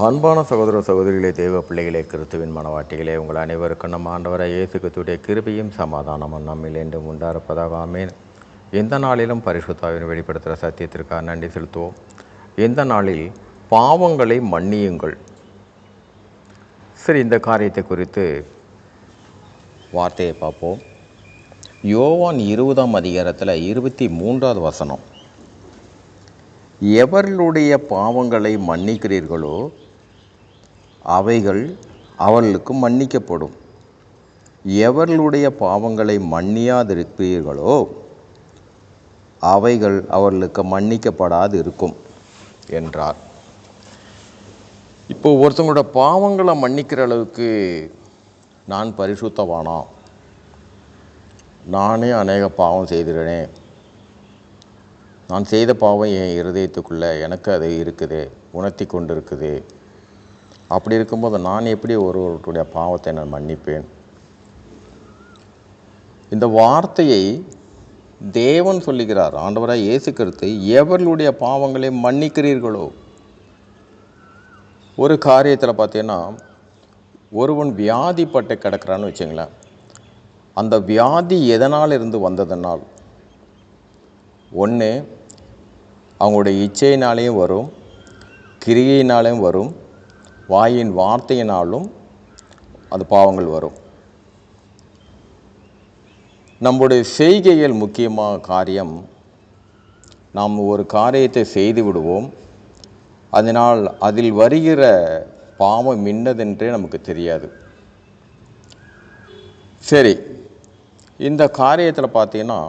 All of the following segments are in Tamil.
அன்பான சகோதர சகோதரிகளே தேவ பிள்ளைகளே கிறிஸ்துவின் மனவாட்டிகளே உங்கள் அனைவருக்கும் நம்ம ஆண்டவரை இயேசு கிறிஸ்துடைய சமாதானமும் நம்மில் என்றும் உண்டாயிருப்பதாக ஆமேன். எந்த நாளிலும் பரிசுத்தாவின் வெளிப்படுத்துகிற சத்தியத்திற்காக நன்றி செலுத்துவோம். எந்த நாளில் பாவங்களை மன்னியுங்கள். சரி இந்த காரியத்தை குறித்து வார்த்தையை பார்ப்போம். யோவான் இருபதாம் அதிகாரத்தில் இருபத்தி மூன்றாவது வசனம். எவர்களுடைய பாவங்களை மன்னிக்கிறீர்களோ அவைகள் அவர்களுக்கு மன்னிக்கப்படும். எவர்களுடைய பாவங்களை மன்னியாதிருக்கிறீர்களோ அவைகள் அவர்களுக்கு மன்னிக்கப்படாது இருக்கும் என்றார். இப்போ ஒருத்தவங்களோட பாவங்களை மன்னிக்கிற அளவுக்கு நான் பரிசுத்தவானா? நானே அநேக பாவம் செய்திருனே நான் செய்த பாவம் என் இருதயத்துக்குள்ளே எனக்கு அது இருக்குது உணர்த்தி கொண்டு இருக்குது அப்படி இருக்கும்போது நான் எப்படி ஒருவருடைய பாவத்தை நான் மன்னிப்பேன்? இந்த வார்த்தையை தேவன் சொல்லுகிறார். ஆண்டவராக இயேசு கருத்து எவர்களுடைய பாவங்களை மன்னிக்கிறீர்களோ? ஒரு காரியத்தில் பார்த்தீங்கன்னா ஒருவன் வியாதிப்பட்டு கிடக்கிறான்னு வச்சுங்களேன். அந்த வியாதி எதனால் இருந்து வந்ததனால் ஒன்று அவங்களுடைய இச்சையினாலேயும் வரும் கிரியினாலேயும் வரும் வாயின் வார்த்தையினாலும் அது பாவங்கள் வரும். நம்முடைய செய்கைகள் முக்கியமாக காரியம் நாம் ஒரு காரியத்தை செய்து விடுவோம் அதனால் அதில் வருகிற பாவம் இன்னதென்றே நமக்கு தெரியாது. சரி இந்த காரியத்தில் பார்த்தீங்கன்னா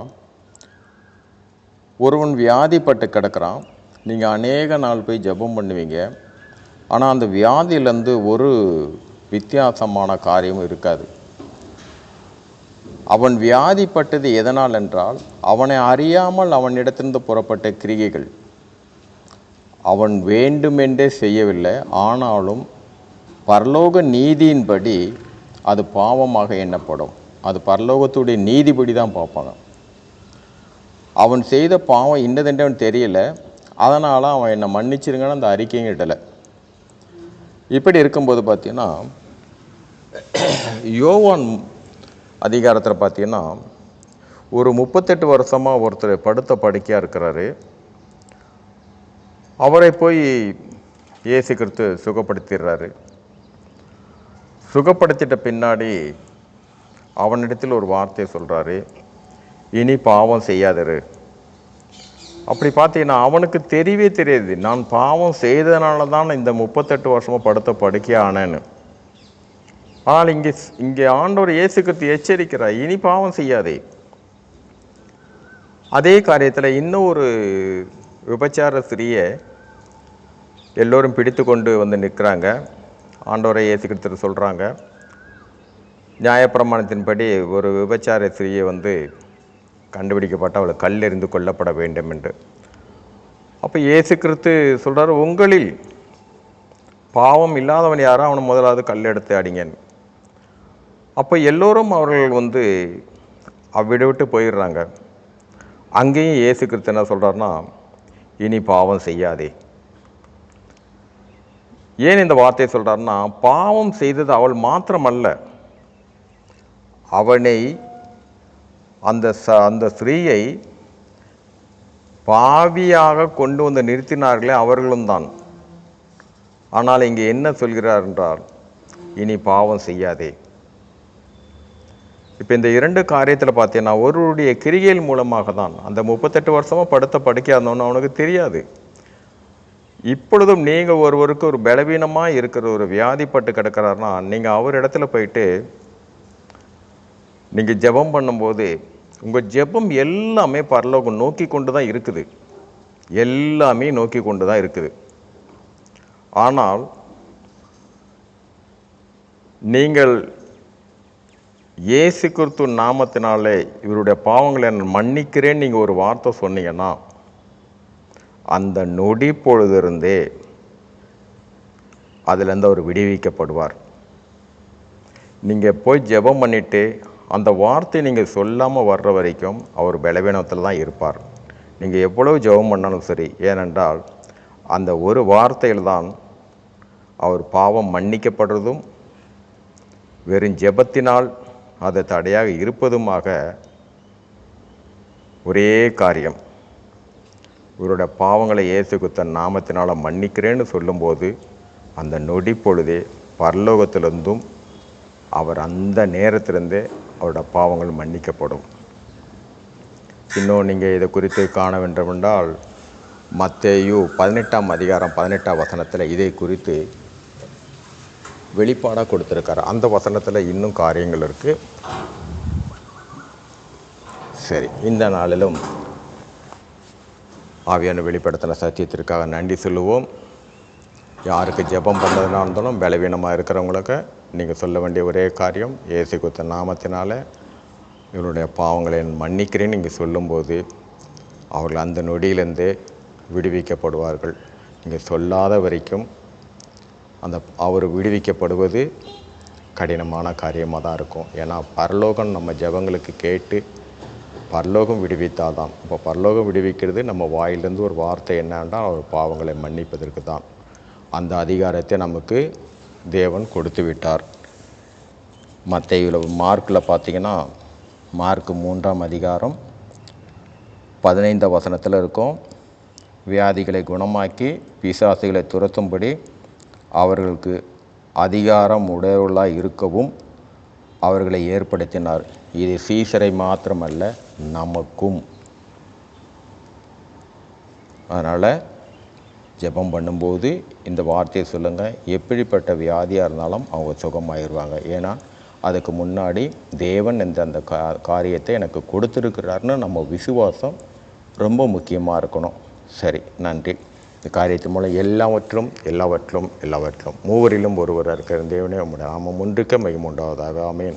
ஒருவன் வியாதிப்பட்டு கிடக்கிறான். நீங்கள் அநேக நாள் போய் ஜெபம் பண்ணுவீங்க. ஆனால் அந்த வியாதியிலேருந்து ஒரு வித்தியாசமான காரியமும் இருக்காது. அவன் வியாதிப்பட்டது எதனால் என்றால் அவனை அறியாமல் அவனிடத்திலிருந்து புறப்பட்ட கிரிகைகள் அவன் வேண்டுமென்றே செய்யவில்லை. ஆனாலும் பரலோக நீதியின்படி அது பாவமாக எண்ணப்படும். அது பரலோகத்துடைய நீதிபடி தான் பார்ப்பாங்க. அவன் செய்த பாவம் இன்னதென்று அவன் தெரியல. அதனால் அவன் என்னை மன்னிச்சிருங்கன்னு அந்த அறிக்கையும் இடலை இப்படி இருக்கும்போது பார்த்தீங்கன்னா யோவான் அதிகாரத்தில் பார்த்தீங்கன்னா ஒரு முப்பத்தெட்டு வருஷமாக ஒருத்தர் படுத்த படுக்கையாக இருக்கிறாரு. அவரை போய் இயேசு கிறிஸ்து சுகப்படுத்திடுறாரு. சுகப்படுத்திட்ட பின்னாடி அவனிடத்தில் ஒரு வார்த்தையை சொல்கிறாரு இனி பாவம் செய்யாதரு. அப்படி பார்த்தீங்கன்னா அவனுக்கு தெரியவே தெரியாது. நான் பாவம் செய்ததுனால தான் இந்த முப்பத்தெட்டு வருஷமாக படுத்த படுக்கையே ஆனேன்னு. ஆனால் இங்கே இங்கே ஆண்டவர் இயேசு கிறிஸ்து எச்சரிக்கிறார். இனி பாவம் செய்யாதே. அதே காரியத்தில் இன்னும் ஒரு விபச்சார ஸ்திரியை எல்லோரும் பிடித்து கொண்டு வந்து நிற்கிறாங்க. ஆண்டவரை இயேசு கிறிஸ்து சொல்கிறாங்க நியாயப்பிரமாணத்தின்படி ஒரு விபச்சார ஸ்திரியை வந்து கண்டுபிடிக்கப்பட்டு அவளை கல்லெறிந்து கொல்லப்பட வேண்டும் என்று. அப்போ இயேசு கிறிஸ்து சொல்கிறார் உங்களில் பாவம் இல்லாதவன் யாரோ அவனை முதலாவது கல் எடுத்து அடிங்கன்னு அப்போ எல்லோரும் அவர்கள் வந்து அவ்விட விட்டு போயிடுறாங்க. அங்கேயும் இயேசு கிறிஸ்து என்ன சொல்கிறாருன்னா இனி பாவம் செய்யாதே. ஏன் இந்த வார்த்தையை சொல்கிறாருன்னா பாவம் செய்தது அவள் மாத்திரமல்ல அவனை அந்த ச அந்த ஸ்திரீயை பாவியாக கொண்டு வந்து நிறுத்தினார்களே அவர்களும் தான். ஆனால் இங்கே என்ன சொல்கிறார் என்றால் இனி பாவம் செய்யாதே. இப்போ இந்த இரண்டு காரியத்தில் பார்த்தீங்கன்னா ஒருவருடைய கிரிகையில் மூலமாக தான் அந்த முப்பத்தெட்டு வருஷமாக படுத்த படுக்கையாக அவனுக்கு தெரியாது. இப்பொழுதும் நீங்கள் ஒருவருக்கு ஒரு பலவீனமாக இருக்கிற ஒரு வியாதிப்பட்டு கிடக்கிறாருன்னா நீங்கள் அவர் இடத்துல போயிட்டு நீங்கள் ஜெபம் பண்ணும்போது உங்கள் ஜெபம் எல்லாமே பரலோகம் நோக்கி கொண்டு தான் இருக்குது. எல்லாமே நோக்கி கொண்டு தான் இருக்குது. ஆனால் நீங்கள் இயேசு கிறிஸ்து நாமத்தினாலே இவருடைய பாவங்களை நான் மன்னிக்கிறேன்னு நீங்கள் ஒரு வார்த்தை சொன்னீங்கன்னா அந்த நொடி பொழுதிருந்தே அதிலேருந்து அவர் விடுவிக்கப்படுவார். நீங்கள் போய் ஜெபம் பண்ணிவிட்டு அந்த வார்த்தை நீங்கள் சொல்லாமல் வர்ற வரைக்கும் அவர் பலவீனத்தில் தான் இருப்பார். நீங்கள் எவ்வளவு ஜெபம் பண்ணாலும் சரி ஏனென்றால் அந்த ஒரு வார்த்தையில் தான் அவர் பாவம் மன்னிக்கப்படுறதும் வெறும் ஜெபத்தினால் அது தடையாக இருப்பதுமாக ஒரே காரியம். இவருடைய பாவங்களை இயேசு குத்தன் நாமத்தினால் மன்னிக்கிறேன்னு சொல்லும்போது அந்த நொடி பொழுதே பரலோகத்திலிருந்தும் அவர் அந்த நேரத்திலிருந்தே அவரோட பாவங்கள் மன்னிக்கப்படும். இன்னும் நீங்கள் இதை குறித்து காண வேண்டுமென்றால் மத்தேயு பதினெட்டாம் அதிகாரம் பதினெட்டாம் வசனத்தில் இதை குறித்து வெளிப்பாடாக கொடுத்துருக்காரு. அந்த வசனத்தில் இன்னும் காரியங்கள் இருக்குது சரி இந்த நாளிலும் ஆவியான வெளிப்படுத்தின சத்தியத்திற்காக நன்றி சொல்லுவோம். யாருக்கு ஜெபம் பண்ணுறதுனா இருந்தாலும் பலவீனமாக இருக்கிறவங்களுக்கு நீங்கள் சொல்ல வேண்டிய ஒரே காரியம் ஏசு குத்த நாமத்தினால இவருடைய பாவங்களை மன்னிக்கிறேன்னு நீங்கள் சொல்லும்போது அவர்கள் அந்த நொடியிலேருந்தே விடுவிக்கப்படுவார்கள். நீங்கள் சொல்லாத வரைக்கும் அந்த அவர் விடுவிக்கப்படுவது கடினமான காரியமாக தான் இருக்கும். ஏன்னா பரலோகம் நம்ம ஜெபங்களுக்கு கேட்டு பரலோகம் விடுவித்தாதான். இப்போ பரலோகம் விடுவிக்கிறது நம்ம வாயிலிருந்து ஒரு வார்த்தை என்னன்னா அவர் பாவங்களை மன்னிப்பதற்கு தான். அந்த அதிகாரத்தை நமக்கு தேவன் கொடுத்து விட்டார் மற்ற மார்க்கில் பார்த்தீங்கன்னா மார்க் மூன்றாம் அதிகாரம் பதினைந்த வசனத்தில் இருக்கும். வியாதிகளை குணமாக்கி பிசாசுகளை துரத்தும்படி அவர்களுக்கு அதிகாரம் உடையவர்களாக இருக்கவும் அவர்களை ஏற்படுத்தினார். இது சீசரை மாத்திரமல்ல நமக்கும். அதனால் ஜெபம் பண்ணும்போது இந்த வார்த்தையை சொல்லுங்கள் எப்படிப்பட்ட வியாதியாக இருந்தாலும் அவங்க சுகமாயிருவாங்க. ஏன்னா அதுக்கு முன்னாடி தேவன் இந்த அந்த கா காரியத்தை எனக்கு கொடுத்துருக்கிறாருன்னு நம்ம விசுவாசம் ரொம்ப முக்கியமாக இருக்கணும். சரி நன்றி. இந்த காரியத்தின் மூலம் எல்லாவற்றும் எல்லாவற்றும் எல்லாவற்றும். மூவரிலும் ஒருவராக இருக்கிற தேவனே உங்களுடைய நாமம் ஒன்றுக்க மையம் உண்டாவதாக. ஆமேன்.